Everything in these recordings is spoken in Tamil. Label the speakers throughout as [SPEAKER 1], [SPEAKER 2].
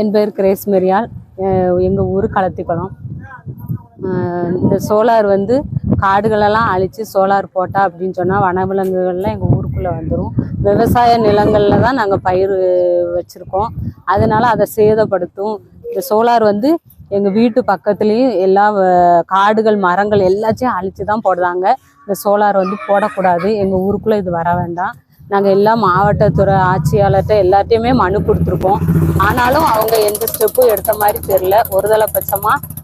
[SPEAKER 1] என் பேர் கிரேஸ் மெரியால். எங்கள் ஊர் களத்திக்குளம். இந்த சோலார் வந்து காடுகளெல்லாம் அழித்து சோலார் போட்டா அப்படின்னு சொன்னால் வனவிலங்குகள்லாம் எங்கள் ஊருக்குள்ளே வந்துடும் விவசாய நிலங்களில் தான் நாங்கள் பயிர் வச்சுருக்கோம். அதனால் அதை சேதப்படுத்தும். இந்த சோலார் வந்து எங்கள் வீட்டு பக்கத்துலேயும் எல்லா வ- காடுகள் மரங்கள் எல்லாத்தையும் அழித்து தான் போடுறாங்க. இந்த சோலார் வந்து போடக்கூடாது. எங்கள் ஊருக்குள்ளே இது வர வேண்டாம். நாங்கள் எல்லா மாவட்டத்துறை ஆட்சியாளர்கிட்ட எல்லாத்தையுமே மனு கொடுத்துருக்கோம். ஆனாலும் அவங்க எந்த ஸ்டெப்பும் எடுத்த மாதிரி தெரில ஒருதலை பட்சமாக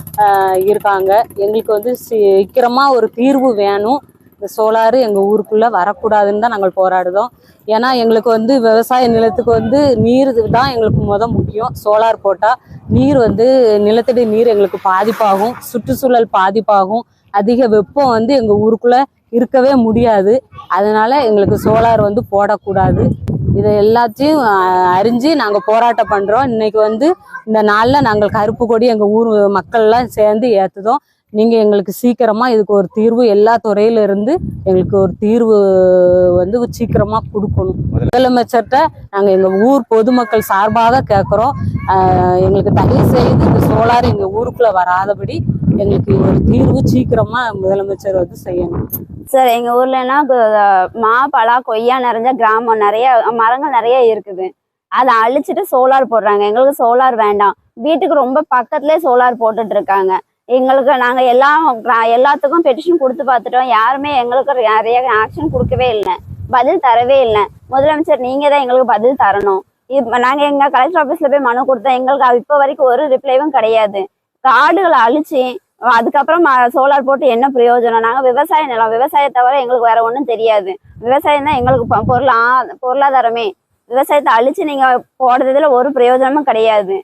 [SPEAKER 1] இருக்காங்க. எங்களுக்கு வந்து சீக்கிரமாக ஒரு தீர்வு வேணும். இந்த சோலாரு எங்கள் ஊருக்குள்ளே வரக்கூடாதுன்னு தான் நாங்கள் போராடுதோம் ஏன்னா எங்களுக்கு வந்து விவசாய நிலத்துக்கு வந்து நீர் தான் எங்களுக்கு முத முக்கியம். சோலார் போட்டால் நீர் வந்து நிலத்தடி நீர் எங்களுக்கு பாதிப்பாகும். சுற்றுச்சூழல் பாதிப்பாகும். அதிக வெப்பம் வந்து எங்கள் ஊருக்குள்ளே இருக்கவே முடியாது. அதனால எங்களுக்கு சோலார் வந்து போடக்கூடாது. இதை எல்லாத்தையும் அறிஞ்சு நாங்கள் போராட்டம் பண்ணுறோம் இன்றைக்கி வந்து இந்த நாளில் நாங்கள் கருப்பு கொடி எங்கள் ஊர் மக்கள்லாம் சேர்ந்து ஏற்றுதோம் நீங்கள் எங்களுக்கு சீக்கிரமாக இதுக்கு ஒரு தீர்வு எல்லா துறையிலிருந்து எங்களுக்கு ஒரு தீர்வு வந்து சீக்கிரமாக கொடுக்கணும். முதலமைச்சர்கிட்ட நாங்கள் எங்கள் ஊர் பொதுமக்கள் சார்பாக கேட்குறோம் எங்களுக்கு தயவு செய்து இந்த சோலார் எங்கள் ஊருக்குள்ளே வராதபடி எங்களுக்கு ஒரு தீர்வு சீக்கிரமாக முதலமைச்சர் வந்து செய்யணும்.
[SPEAKER 2] சார் எங்க ஊர்லன்னா மா பலா கொய்யா நிறைஞ்ச கிராமம் நிறைய மரங்கள் நிறைய இருக்குது. அதை அழிச்சிட்டு சோலார் போடுறாங்க. எங்களுக்கு சோலார் வேண்டாம். வீட்டுக்கு ரொம்ப பக்கத்துலேயே சோலார் போட்டுட்டு இருக்காங்க. எங்களுக்கு நாங்க எல்லாம் எல்லாத்துக்கும் பெட்டிஷன் கொடுத்து பார்த்துட்டோம். யாருமே எங்களுக்கு நிறைய ஆக்ஷன் கொடுக்கவே இல்லை. பதில் தரவே இல்லை. முதலமைச்சர் நீங்க தான் எங்களுக்கு பதில் தரணும். இப்ப நாங்க எங்க கலெக்டர் ஆபீஸ்ல போய் மனு கொடுத்தோம். எங்களுக்கு இப்போ வரைக்கும் ஒரு ரிப்ளைவும் கிடையாது. காடுகளை அழிச்சு அதுக்கப்புறம் சோலார் போட்டு என்ன பிரயோஜனம்? நாங்கள் விவசாய நிலம் விவசாயத்தை தவிர எங்களுக்கு வேற ஒன்றும் தெரியாது. விவசாயம் தான் எங்களுக்கு பொருளா பொருளாதாரமே. விவசாயத்தை அழிச்சு நீங்க போடுறதுல ஒரு பிரயோஜனமும் கிடையாது.